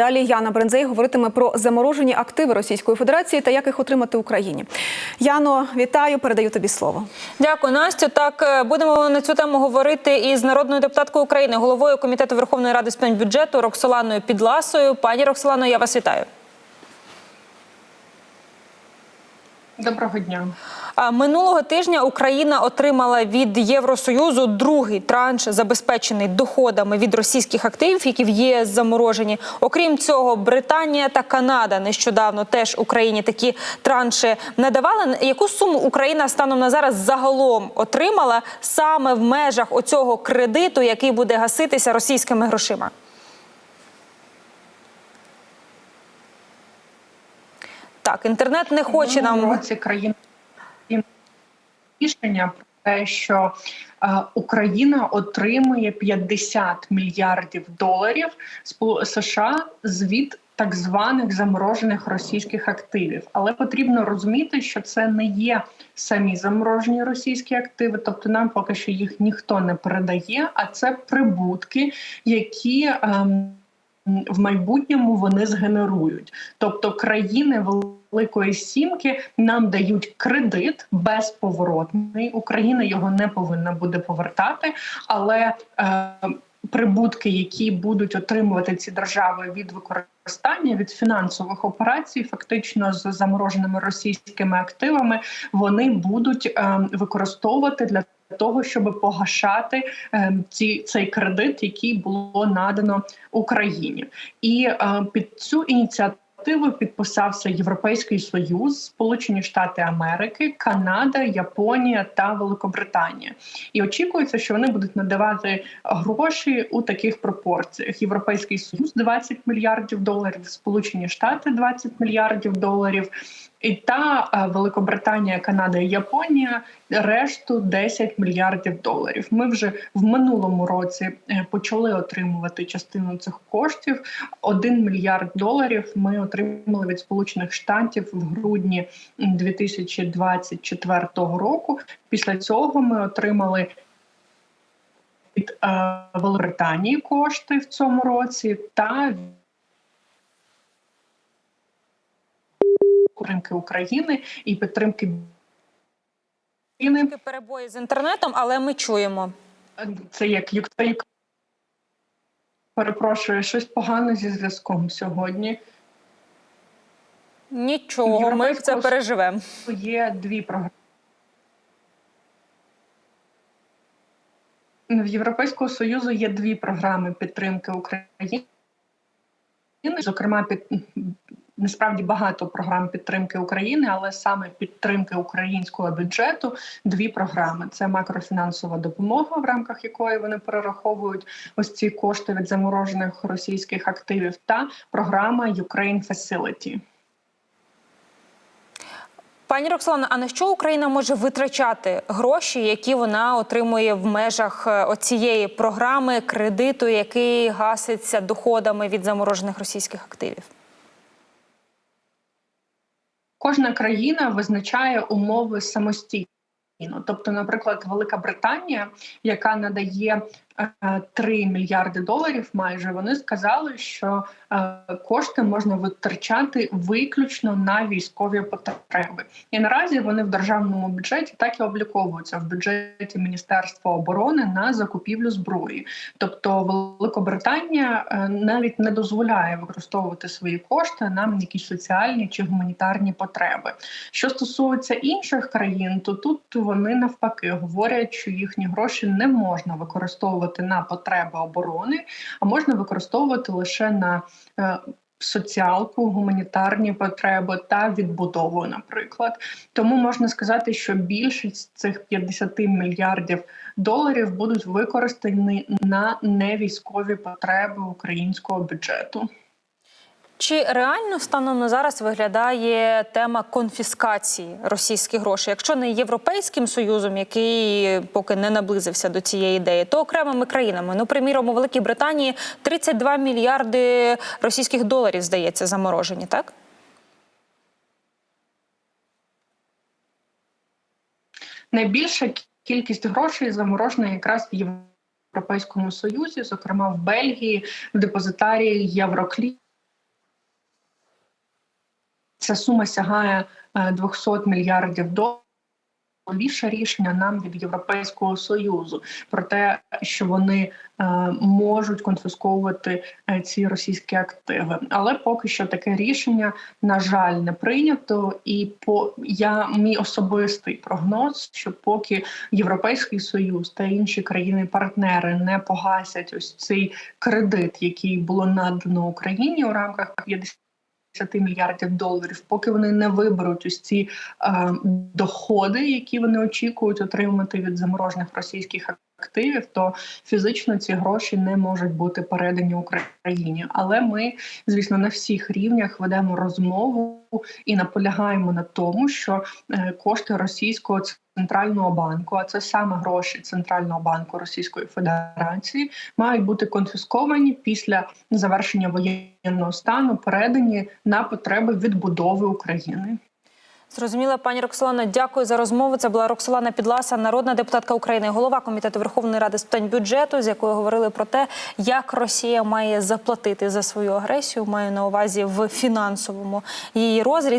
Далі Яна Брензей говоритиме про заморожені активи Російської Федерації та як їх отримати в Україні. Яно, вітаю, передаю тобі слово. Дякую, Настю. Так е, будемо на цю тему говорити із народною депутаткою України, головою комітету Верховної Ради з питань бюджету Роксоланою Підласою. Пані Роксолано, я вас вітаю. Доброго дня. Минулого тижня Україна отримала від Євросоюзу другий транш, забезпечений доходами від російських активів, які в ЄС заморожені. Окрім цього, Британія та Канада нещодавно теж Україні такі транші надавали. Яку суму Україна станом на зараз загалом отримала саме в межах оцього кредиту, який буде гаситися російськими грошима? Так, інтернет не хоче В нам. минулому країна рішення про те, що е, Україна отримує 50 мільярдів доларів США звід так званих заморожених російських активів. Але потрібно розуміти, що це не є самі заморожені російські активи, тобто нам поки що їх ніхто не передає, а це прибутки, які ем, в майбутньому вони згенерують. Тобто країни Великої Сімки. Нам дають кредит безповоротний. Україна його не повинна буде повертати, але е, прибутки, які будуть отримувати ці держави від використання від фінансових операцій, фактично з замороженими російськими активами, вони будуть е, використовувати для того, щоб погашати е, ці цей кредит, який було надано Україні, і е, під цю ініціативу підписався Європейський Союз, Сполучені Штати Америки, Канада, Японія та Великобританія. І очікується, що вони будуть надавати гроші у таких пропорціях: Європейський Союз 20 мільярдів доларів, Сполучені Штати 20 мільярдів доларів. І та е, Великобританія, Канада і Японія решту 10 мільярдів доларів. Ми вже в минулому році е, почали отримувати частину цих коштів. 1 мільярд доларів ми отримали від Сполучених Штатів в грудні 2024 року. Після цього ми отримали. Від е, Великобританії кошти в цьому році та підтримки України і підтримки. Перебої з інтернетом, але ми чуємо. Це як юк- перепрошую, щось погано зі зв'язком сьогодні. Нічого, ми це переживемо. Є дві програми. В Європейського союзу є дві програми підтримки України. Зокрема, під насправді багато програм підтримки України, але саме підтримки українського бюджету дві програми: це макрофінансова допомога, в рамках якої вони перераховують ось ці кошти від заморожених російських активів, та програма Ukraine Facility. Пані Роксолана, а на що Україна може витрачати гроші, які вона отримує в межах е, оцієї програми кредиту, який гаситься доходами від заморожених російських активів? Кожна країна визначає умови самостійно. Тобто, наприклад, Велика Британія, яка надає 3 мільярди доларів, майже вони сказали, що е, кошти можна витрачати виключно на військові потреби. І наразі вони в державному бюджеті так і обліковуються в бюджеті Міністерства оборони на закупівлю зброї. Тобто, Великобританія е, навіть не дозволяє використовувати свої кошти на якісь соціальні чи гуманітарні потреби. Що стосується інших країн, то тут вони навпаки говорять, що їхні гроші не можна використовувати на потреби оборони, а можна використовувати лише на е, Соціалку, гуманітарні потреби та відбудову, наприклад, тому можна сказати, що більшість цих 50 мільярдів доларів будуть використані на невійськові потреби українського бюджету. Чи реально станом на зараз виглядає тема конфіскації російських грошей? Якщо не європейським союзом, який поки не наблизився до цієї ідеї, то окремими країнами. Ну, приміром, у Великій Британії 32 мільярди російських доларів здається заморожені, так? Найбільша кількість грошей заморожена якраз в Європейському Союзі, зокрема в Бельгії, в депозитарії Євроклір. Ця сума сягає е, 200 мільярдів доларів. Більше рішення нам від Європейського союзу про те, що вони е, можуть конфісковувати е, ці російські активи, але поки що таке рішення на жаль не прийнято. І по я мій особистий прогноз, що поки Європейський союз та інші країни-партнери не погасять ось цей кредит, який було надано Україні у рамках 50 мільярдів доларів, поки вони не виберуть ось ці е, доходи, які вони очікують отримати від заморожених російських активів, то фізично ці гроші не можуть бути передані Україні. Але ми, звісно, на всіх рівнях ведемо розмову і наполягаємо на тому, що е, кошти російського центрального банку, а це саме гроші центрального банку Російської Федерації, мають бути конфісковані після завершення воєнного стану, передані на потреби відбудови України. Зрозуміла, пані Роксолана, дякую за розмову. Це була Роксолана Підласа, народна депутатка України, голова комітету Верховної Ради з питань бюджету, з якою говорили про те, як Росія має заплатити за свою агресію. Маю на увазі в фінансовому її розрізі.